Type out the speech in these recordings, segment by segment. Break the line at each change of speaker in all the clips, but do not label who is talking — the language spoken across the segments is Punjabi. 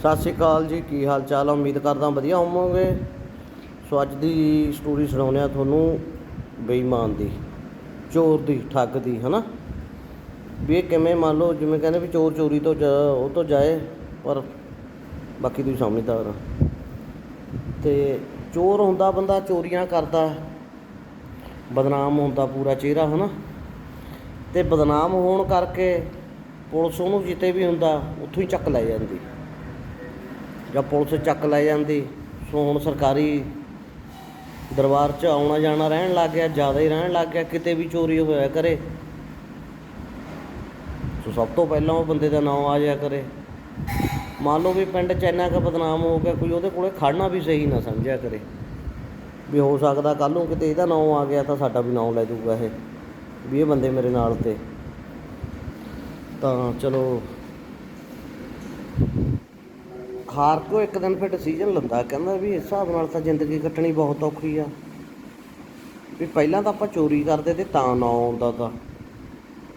ਸਤਿ ਸ਼੍ਰੀ ਅਕਾਲ ਜੀ, ਕੀ ਹਾਲ ਚਾਲ ਆ? ਉਮੀਦ ਕਰਦਾ ਵਧੀਆ ਹੋਵੋਗੇ। ਸੋ ਅੱਜ ਦੀ ਸਟੋਰੀ ਸੁਣਾਉਂਦੇ ਆ ਤੁਹਾਨੂੰ ਬੇਈਮਾਨ ਦੀ, ਚੋਰ ਦੀ, ਠੱਗ ਦੀ, ਹਨਾ? ਵੀ ਇਹ ਕਿਵੇਂ ਮੰਨ ਲਓ, ਜਿਵੇਂ ਕਹਿੰਦੇ ਵੀ ਚੋਰ ਚੋਰੀ ਤੋਂ ਜਾ- ਉਹ ਤੋਂ ਜਾਏ, ਪਰ ਬਾਕੀ ਤੁਸੀਂ ਸਮਝਦਾਰ ਆ ਤੇ ਚੋਰ ਹੁੰਦਾ ਬੰਦਾ, ਚੋਰੀਆਂ ਕਰਦਾ, ਬਦਨਾਮ ਹੁੰਦਾ ਪੂਰਾ ਚਿਹਰਾ, ਹਨਾ? ਤੇ ਬਦਨਾਮ ਹੋਣ ਕਰਕੇ ਪੁਲਿਸ ਉਹਨੂੰ ਜਿੱਤੇ ਵੀ ਹੁੰਦਾ, ਉੱਥੋਂ ਹੀ ਚੱਕ ਲੈ ਜਾਂਦੀ। ਜਾਂ ਪੁਲਿਸ ਚੱਕ ਲੈ ਜਾਂਦੀ ਸੋ ਹੁਣ ਸਰਕਾਰੀ ਦਰਬਾਰ 'ਚ ਆਉਣਾ ਜਾਣਾ ਰਹਿਣ ਲੱਗ ਗਿਆ, ਜ਼ਿਆਦਾ ਹੀ ਰਹਿਣ ਲੱਗ ਗਿਆ, ਕਿਤੇ ਵੀ ਚੋਰੀ ਹੋਇਆ ਕਰੇ। ਸੋ ਸਭ ਤੋਂ ਪਹਿਲਾਂ ਉਹ ਬੰਦੇ ਦਾ ਨਾਮ ਆ ਜਾਇਆ ਕਰੇ। ਮੰਨ ਲਓ ਵੀ ਪਿੰਡ 'ਚ ਇੰਨਾ ਕੁ ਬਦਨਾਮ ਹੋ ਗਿਆ, ਕੋਈ ਉਹਦੇ ਕੋਲੇ ਖੜਨਾ ਵੀ ਸਹੀ ਨਾ ਸਮਝਿਆ ਕਰੇ। ਵੀ ਹੋ ਸਕਦਾ ਕੱਲ ਨੂੰ ਕਿਤੇ ਇਹਦਾ ਨਾਮ ਆ ਗਿਆ ਤਾਂ ਸਾਡਾ ਵੀ ਨਾਮ ਲੈ ਦੂਗਾ ਇਹ, ਵੀ ਇਹ ਬੰਦੇ ਮੇਰੇ ਨਾਲ ਤੇ। ਤਾਂ ਚਲੋ ਹਾਰ ਕੇ ਉਹ ਇੱਕ ਦਿਨ ਫਿਰ ਡਿਸੀਜਨ ਲੈਂਦਾ, ਕਹਿੰਦਾ ਵੀ ਇਸ ਹਿਸਾਬ ਨਾਲ ਤਾਂ ਜ਼ਿੰਦਗੀ ਕੱਟਣੀ ਬਹੁਤ ਔਖੀ ਆ। ਵੀ ਪਹਿਲਾਂ ਤਾਂ ਆਪਾਂ ਚੋਰੀ ਕਰਦੇ ਤੇ ਤਾਂ ਨਾਂ ਆਉਂਦਾ ਤਾਂ।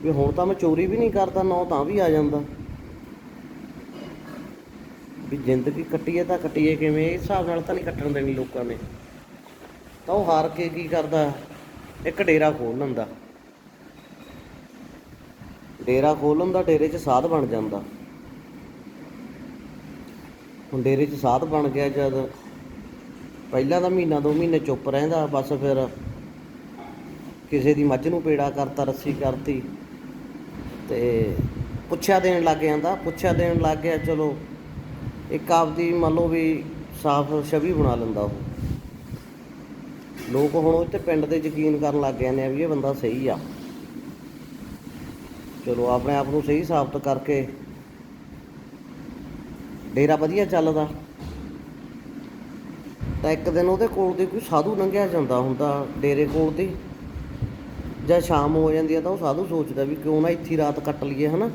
ਵੀ ਹੁਣ ਤਾਂ ਮੈਂ ਚੋਰੀ ਵੀ ਨਹੀਂ ਕਰਦਾ, ਨਾਂ ਤਾਂ ਵੀ ਆ ਜਾਂਦਾ। ਵੀ ਜ਼ਿੰਦਗੀ ਕੱਟੀਏ ਤਾਂ ਕੱਟੀਏ ਕਿਵੇਂ, ਇਸ ਹਿਸਾਬ ਨਾਲ ਤਾਂ ਨਹੀਂ ਕੱਟਣ ਦੇਣੀ ਲੋਕਾਂ ਨੇ। ਤਾਂ ਉਹ ਹਾਰ ਕੇ ਕੀ ਕਰਦਾ? ਇੱਕ ਡੇਰਾ ਖੋਲ ਲੈਂਦਾ। ਡੇਰਾ ਖੋਲ ਲੈਂਦਾ, ਡੇਰੇ 'ਚ ਸਾਧ ਬਣ ਜਾਂਦਾ। ਹੁਣ ਡੇਰੇ 'ਚ ਸਾਧ ਬਣ ਗਿਆ ਜਦ। ਪਹਿਲਾਂ ਤਾਂ ਮਹੀਨਾ ਦੋ ਮਹੀਨੇ ਚੁੱਪ ਰਹਿੰਦਾ, ਬਸ ਫਿਰ ਕਿਸੇ ਦੀ ਮੱਝ ਨੂੰ ਪੇੜਾ ਕਰਤਾ, ਰੱਸੀ ਕਰਤੀ ਤੇ ਪੁੱਛਿਆ ਦੇਣ ਲੱਗ ਜਾਂਦਾ, ਪੁੱਛਿਆ ਦੇਣ ਲੱਗ ਗਿਆ, ਚਲੋ ਇੱਕ ਆਪਦੀ ਮੰਨ ਲਓ ਵੀ ਸਾਫ਼ ਛਵੀ ਬਣਾ ਲੈਂਦਾ ਉਹ। ਲੋਕ ਹੁਣ ਉਹ ਤੇ ਪਿੰਡ ਦੇ ਯਕੀਨ ਕਰਨ ਲੱਗ ਗਏ ਨੇ ਵੀ ਇਹ ਬੰਦਾ ਸਹੀ ਆ। ਚਲੋ ਆਪਣੇ ਆਪ ਨੂੰ ਸਹੀ ਸਾਬਤ ਕਰਕੇ ਡੇਰਾ ਵਧੀਆ ਚੱਲਦਾ। ਤਾਂ ਇੱਕ ਦਿਨ ਉਹਦੇ ਕੋਲ ਦੀ ਕੋਈ ਸਾਧੂ ਲੰਘਿਆ ਜਾਂਦਾ ਹੁੰਦਾ ਡੇਰੇ ਕੋਲ ਤੇ। ਜਦ ਸ਼ਾਮ ਹੋ ਜਾਂਦੀ ਆ ਤਾਂ ਉਹ ਸਾਧੂ ਸੋਚਦਾ ਵੀ ਕਿਉਂ ਨਾ ਇੱਥੇ ਰਾਤ ਕੱਟ ਲਈਏ, ਹਨਾ?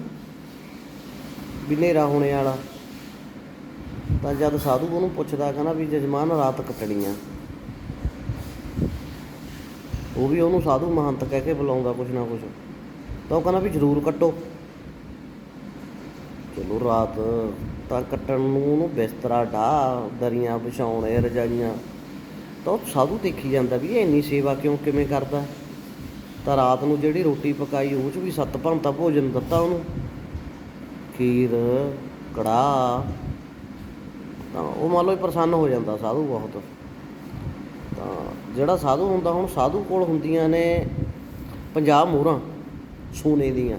ਵੀ ਹਨੇਰਾ ਹੋਣੇ ਵਾਲਾ। ਤਾਂ ਜਦ ਸਾਧੂ ਉਹਨੂੰ ਪੁੱਛਦਾ, ਕਹਿੰਦਾ ਵੀ ਜਜਮਾਨ ਰਾਤ ਕੱਟਣੀ ਆ। ਉਹ ਵੀ ਉਹਨੂੰ ਸਾਧੂ ਮਹੰਤ ਕਹਿ ਕੇ ਬੁਲਾਉਂਦਾ ਕੁਛ ਨਾ ਕੁਛ। ਤਾਂ ਉਹ ਕਹਿੰਦਾ ਵੀ ਜ਼ਰੂਰ ਕੱਟੋ। ਚਲੋ ਰਾਤ ਤਾਂ ਕੱਟਣ ਨੂੰ ਉਹਨੂੰ ਬਿਸਤਰਾ ਢਾ ਦਰੀਆਂ ਵਿਛਾਉਣੇ, ਰਜਾਈਆਂ। ਤਾਂ ਉਹ ਸਾਧੂ ਦੇਖੀ ਜਾਂਦਾ ਵੀ ਇਹ ਇੰਨੀ ਸੇਵਾ ਕਿਉਂ ਕਿਵੇਂ ਕਰਦਾ? ਤਾਂ ਰਾਤ ਨੂੰ ਜਿਹੜੀ ਰੋਟੀ ਪਕਾਈ, ਉਹ 'ਚ ਵੀ ਸੱਤ ਭੰਤਾ ਭੋਜਨ ਦਿੱਤਾ ਉਹਨੂੰ। ਖੀਰ, ਕੜਾਹ, ਤਾਂ ਉਹ ਮੰਨ ਲਓ ਪ੍ਰਸੰਨ ਹੋ ਜਾਂਦਾ ਸਾਧੂ ਬਹੁਤ। ਤਾਂ ਜਿਹੜਾ ਸਾਧੂ ਹੁੰਦਾ, ਹੁਣ ਸਾਧੂ ਕੋਲ ਹੁੰਦੀਆਂ ਨੇ 50 ਮੋਹਰਾਂ ਸੋਨੇ ਦੀਆਂ।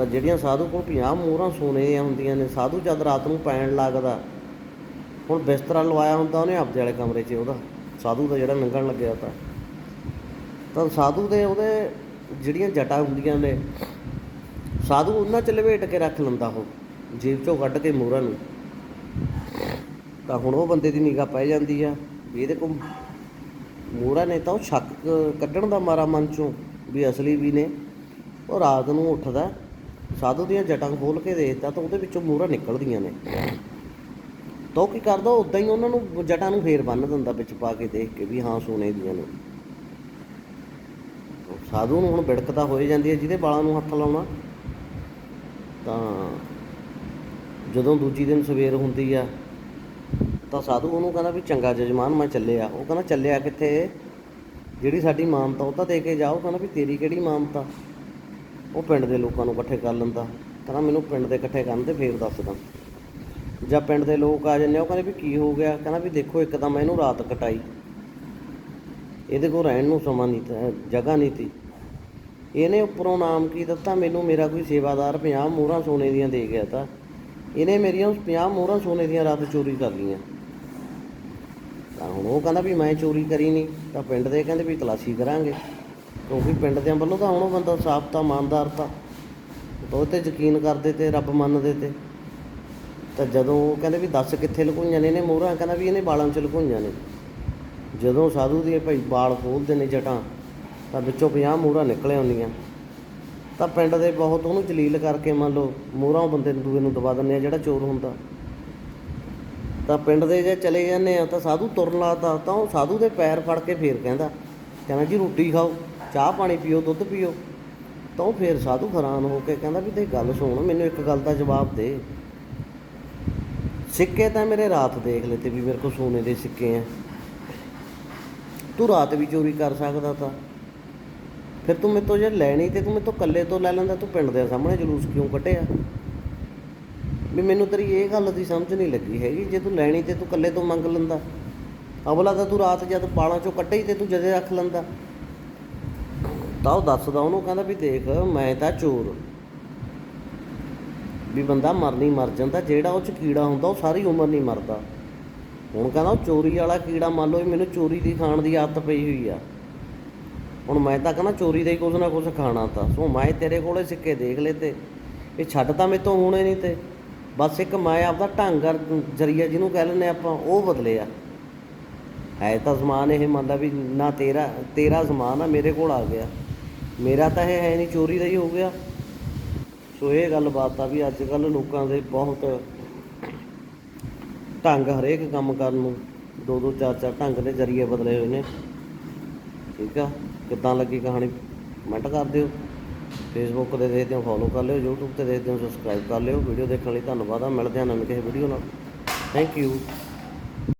ਤਾਂ ਜਿਹੜੀਆਂ ਸਾਧੂ ਕੋਲ 50 ਮੋਹਰਾਂ ਸੋਨੇ ਦੀਆਂ ਹੁੰਦੀਆਂ ਨੇ, ਸਾਧੂ ਜਦ ਰਾਤ ਨੂੰ ਪੈਣ ਲੱਗਦਾ, ਹੁਣ ਬਿਸਤਰਾ ਲਵਾਇਆ ਹੁੰਦਾ ਉਹਨੇ ਆਪਦੇ ਵਾਲੇ ਕਮਰੇ 'ਚ ਉਹਦਾ, ਸਾਧੂ ਦਾ ਜਿਹੜਾ ਲੰਘਣ ਲੱਗਿਆ ਤਾਂ। ਤਾਂ ਸਾਧੂ ਦੇ ਉਹਦੇ ਜਿਹੜੀਆਂ ਜਟਾਂ ਹੁੰਦੀਆਂ ਨੇ, ਸਾਧੂ ਉਹਨਾਂ 'ਚ ਲਵੇਟ ਕੇ ਰੱਖ ਲੈਂਦਾ ਉਹ ਜੇਬ 'ਚੋਂ ਕੱਢ ਕੇ ਮੋਹਰਾਂ ਨੂੰ। ਤਾਂ ਹੁਣ ਉਹ ਬੰਦੇ ਦੀ ਨਿਗਾਹ ਪੈ ਜਾਂਦੀ ਆ, ਵੀ ਇਹਦੇ ਕੋਲ ਮੋਹਰਾਂ ਨੇ ਤਾਂ ਉਹ ਸ਼ੱਕ ਕੱਢਣ ਦਾ ਮਾਰਾ ਮਨ 'ਚੋਂ ਵੀ ਅਸਲੀ ਵੀ ਨੇ, ਉਹ ਰਾਤ ਨੂੰ ਉੱਠਦਾ ਸਾਧੂ ਦੀਆਂ ਜਟਾਂ ਖੋਲ ਕੇ ਦੇਖਦਾ ਤਾਂ ਉਹਦੇ ਵਿੱਚੋਂ ਮੋਹਰਾਂ ਨਿਕਲਦੀਆਂ ਨੇ। ਤਾਂ ਉਹ ਕੀ ਕਰਦਾ ਉਦਾਂ ਹੀ ਉਹਨਾਂ ਨੂੰ ਜਟਾਂ ਨੂੰ ਫੇਰ ਬੰਨ ਦਿੰਦਾ ਵਿੱਚ ਪਾ ਕੇ ਦੇਖ ਕੇ ਵੀ ਹਾਂ ਸੋਨੇ ਦੀਆਂ ਨੇ। ਸਾਧੂ ਨੂੰ ਹੁਣ ਬਿੜਕਦਾ ਹੋਏ ਜਾਂਦੀ ਹੈ, ਜਿਹਦੇ ਵਾਲਾਂ ਨੂੰ ਹੱਥ ਲਾਉਣਾ। ਤਾਂ ਜਦੋਂ ਦੂਜੀ ਦਿਨ ਸਵੇਰ ਹੁੰਦੀ ਆ, ਤਾਂ ਸਾਧੂ ਉਹਨੂੰ ਕਹਿੰਦਾ ਵੀ ਚੰਗਾ ਜਜਮਾਨ, ਮੈਂ ਚੱਲਿਆ। ਉਹ ਕਹਿੰਦਾ, ਚੱਲਿਆ ਕਿੱਥੇ? ਜਿਹੜੀ ਸਾਡੀ ਮਾਨਤਾ ਉਹ ਤਾਂ ਦੇ ਕੇ ਜਾਓ ਕਹਿੰਦਾ ਵੀ ਤੇਰੀ ਕਿਹੜੀ ਮਾਨਤਾ? ਉਹ ਪਿੰਡ ਦੇ ਲੋਕਾਂ ਨੂੰ ਇਕੱਠੇ ਕਰ ਲੈਂਦਾ। ਕਹਿੰਦਾ ਮੈਨੂੰ ਪਿੰਡ ਦੇ ਇਕੱਠੇ ਕਰਨ ਤੇ ਫੇਰ ਦੱਸਦਾ ਜਾਂ ਪਿੰਡ ਦੇ ਲੋਕ ਆ ਜਾਂਦੇ ਆ, ਉਹ ਕਹਿੰਦੇ ਵੀ ਕੀ ਹੋ ਗਿਆ? ਕਹਿੰਦਾ ਵੀ ਦੇਖੋ ਇੱਕ ਤਾਂ ਮੈਂ ਇਹਨੂੰ ਰਾਤ ਕਟਾਈ। ਇਹਦੇ ਕੋਲ ਰਹਿਣ ਨੂੰ ਸਮਾਂ ਨਹੀਂ ਜਗ੍ਹਾ ਨਹੀਂ ਤੀ। ਇਹਨੇ ਉੱਪਰੋਂ ਨਾਮ ਕੀ ਦਿੱਤਾ? ਮੈਨੂੰ ਮੇਰਾ ਕੋਈ ਸੇਵਾਦਾਰ 50 ਮੋਹਰਾਂ ਸੋਨੇ ਦੀਆਂ ਦੇ ਗਿਆ ਤਾਂ। ਇਹਨੇ ਮੇਰੀਆਂ 50 ਮੋਹਰਾਂ ਸੋਨੇ ਦੀਆਂ ਰਾਤ ਚੋਰੀ ਕਰ ਲਈਆਂ। ਤਾਂ ਹੁਣ ਉਹ ਕਹਿੰਦਾ ਵੀ ਮੈਂ ਚੋਰੀ ਕਰੀ ਨਹੀਂ ਤਾਂ ਪਿੰਡ ਦੇ ਕਹਿੰਦੇ ਵੀ ਤਲਾਸ਼ੀ ਕਰਾਂਗੇ। ਕਿਉਂਕਿ ਪਿੰਡ ਦੇ ਵੱਲੋਂ ਤਾਂ ਹੁਣ ਉਹ ਬੰਦਾ ਸਾਫ਼ ਤਾਂ, ਇਮਾਨਦਾਰ ਤਾਂ। ਉਹ ਤੇ ਯਕੀਨ ਕਰਦੇ ਤੇ, ਰੱਬ ਮੰਨਦੇ ਤੇ। ਤਾਂ ਜਦੋਂ ਉਹ ਕਹਿੰਦੇ ਵੀ ਦੱਸ ਕਿੱਥੇ ਲੁਕੋਈਆਂ ਨੇ, ਇਹਨੇ ਮੋਹਰਾਂ ਕਹਿੰਦਾ ਵੀ ਇਹਨੇ ਬਾਲਾਂ 'ਚ ਲੁਕੋਈਆਂ ਨੇ। ਜਦੋਂ ਸਾਧੂ ਦੀ ਭਾਈ ਬਾਲ ਖੋਲਦੇ ਨੇ ਜਟਾਂ, ਤਾਂ ਵਿੱਚੋਂ 50 ਮੋਹਰਾਂ ਨਿਕਲੇ ਆਉਂਦੀਆਂ। ਤਾਂ ਪਿੰਡ ਦੇ ਬਹੁਤ ਉਹਨੂੰ ਜਲੀਲ ਕਰਕੇ ਮੰਨ ਲਓ, ਮੋਹਰਾਂ ਉਹ ਬੰਦੇ ਨੂੰ ਦੂਏ ਨੂੰ ਦਬਾ ਦਿੰਦੇ ਆ, ਜਿਹੜਾ ਚੋਰ ਹੁੰਦਾ। ਤਾਂ ਪਿੰਡ ਦੇ ਜੇ ਚਲੇ ਜਾਂਦੇ ਆ, ਤਾਂ ਸਾਧੂ ਤੁਰਨ ਲੱਗਦਾ ਤਾਂ ਉਹ ਸਾਧੂ ਦੇ ਪੈਰ ਫੜ ਕੇ ਫੇਰ ਕਹਿੰਦਾ ਕਹਿੰਦਾ ਜੀ ਰੋਟੀ ਖਾਓ। ਚਾਹ ਪਾਣੀ ਪੀਓ, ਦੁੱਧ ਪੀਓ। ਤਾਂ ਉਹ ਫੇਰ ਸਾਧੂ ਹੈਰਾਨ ਹੋ ਕੇ ਕਹਿੰਦਾ ਵੀ ਤੇ ਗੱਲ ਸੁਣ, ਮੈਨੂੰ ਇੱਕ ਗੱਲ ਦਾ ਜਵਾਬ ਦੇ। ਸਿੱਕੇ ਤਾਂ ਮੇਰੇ ਰਾਤ ਦੇਖ ਲਏ ਤੇ ਵੀ ਮੇਰੇ ਕੋਲ ਸੋਨੇ ਦੇ ਸਿੱਕੇ ਆ। ਤੂੰ ਰਾਤ ਵੀ ਚੋਰੀ ਕਰ ਸਕਦਾ ਤਾਂ। ਫਿਰ ਤੂੰ ਮੇਰੇ ਜੇ ਲੈਣੀ ਤੇ ਤੂੰ ਮੇਰੇ ਕੱਲੇ ਤੋਂ ਲੈ ਲੈਂਦਾ, ਤੂੰ ਪਿੰਡ ਦੇ ਸਾਹਮਣੇ ਜਲੂਸ ਕਿਉਂ ਕੱਢਿਆ? ਵੀ ਮੈਨੂੰ ਤੇਰੀ ਇਹ ਗੱਲ ਦੀ ਸਮਝ ਨਹੀਂ ਲੱਗੀ ਹੈਗੀ, ਜੇ ਤੂੰ ਲੈਣੀ ਤੇ ਤੂੰ ਕੱਲੇ ਤੋਂ ਮੰਗ ਲੈਂਦਾ। ਅਵਲਾ ਤਾਂ ਤੂੰ ਰਾਤ ਜਦ ਪਾਲਾਂ ਚੋਂ ਕੱਢੇ ਤੇ ਤੂੰ ਜਦੇ ਰੱਖ ਲੈਂਦਾ। ਤਾਂ ਉਹ ਦੱਸਦਾ, ਉਹਨੂੰ ਕਹਿੰਦਾ ਵੀ ਦੇਖ, ਮੈਂ ਤਾਂ ਚੋਰ। ਵੀ ਬੰਦਾ ਮਰਨੀ ਮਰ ਜਾਂਦਾ, ਜਿਹੜਾ ਉਹ ਚ ਕੀੜਾ ਹੁੰਦਾ, ਉਹ ਸਾਰੀ ਉਮਰ ਨਹੀਂ ਮਰਦਾ। ਹੁਣ ਕਹਿੰਦਾ ਉਹ ਚੋਰੀ ਵਾਲਾ ਕੀੜਾ, ਮੰਨ ਲਓ ਵੀ ਮੈਨੂੰ ਚੋਰੀ ਦੀ ਖਾਣ ਦੀ ਆਦਤ ਪਈ ਹੋਈ ਆ। ਹੁਣ ਮੈਂ ਤਾਂ ਕਹਿੰਦਾ ਚੋਰੀ ਦਾ ਹੀ ਕੁਝ ਨਾ ਕੁਝ ਖਾਣਾ ਤਾਂ। ਸੋ ਮੈਂ ਤੇਰੇ ਕੋਲੇ ਸਿੱਕੇ ਦੇਖ ਲਏ ਤੇ। ਇਹ ਛੱਡ ਤਾਂ ਮੇਰੇ ਤੋਂ ਹੋਣੇ ਨਹੀਂ ਤੇ। ਬਸ ਇੱਕ ਮੈਂ ਆਪਦਾ ਢੰਗ ਅਰ ਜਰੀਆ ਜਿਹਨੂੰ ਕਹਿ ਲੈਂਦੇ ਆਪਾਂ, ਉਹ ਬਦਲਿਆ। ਹੈ ਤਾਂ ਸਮਾਨ ਇਹ ਮੰਨਦਾ ਵੀ ਨਾ ਤੇਰਾ ਤੇਰਾ ਸਮਾਨ ਆ, ਮੇਰੇ ਕੋਲ ਆ ਗਿਆ। ਮੇਰਾ ਤਾਂ ਇਹ ਹੈ ਨਹੀਂ ਚੋਰੀ ਦਾ ਹੀ ਹੋ ਗਿਆ। ਸੋ ਇਹ ਗੱਲ ਬਾਤ ਆ ਵੀ ਅੱਜ ਕੱਲ ਲੋਕਾਂ ਦੇ ਬਹੁਤ ਢੰਗ ਹਰੇਕ ਕੰਮ ਕਰਨ ਨੂੰ ਦੋ ਦੋ ਚਾਰ ਚਾਰ ਢੰਗ ਦੇ ਜਰੀਏ ਬਦਲੇ ਹੋਏ ਨੇ। ਠੀਕ ਆ? ਕਿੱਦਾਂ ਲੱਗੀ ਕਹਾਣੀ ਕਮੈਂਟ ਕਰ ਦਿਓ। ਫੇਸਬੁੱਕ ਤੇ ਦੇਖਦੇ ਹੋ ਫੋਲੋ ਕਰ ਲਿਓ, YouTube ਤੇ ਦੇਖਦੇ ਹੋ ਸਬਸਕ੍ਰਾਈਬ ਕਰ ਲਿਓ। ਵੀਡੀਓ ਦੇਖਣ ਲਈ ਧੰਨਵਾਦ ਆ। ਮਿਲਦੇ ਹਾਂ ਨਵੀਂ ਕਿਸੇ ਵੀਡੀਓ ਨਾਲ। Thank you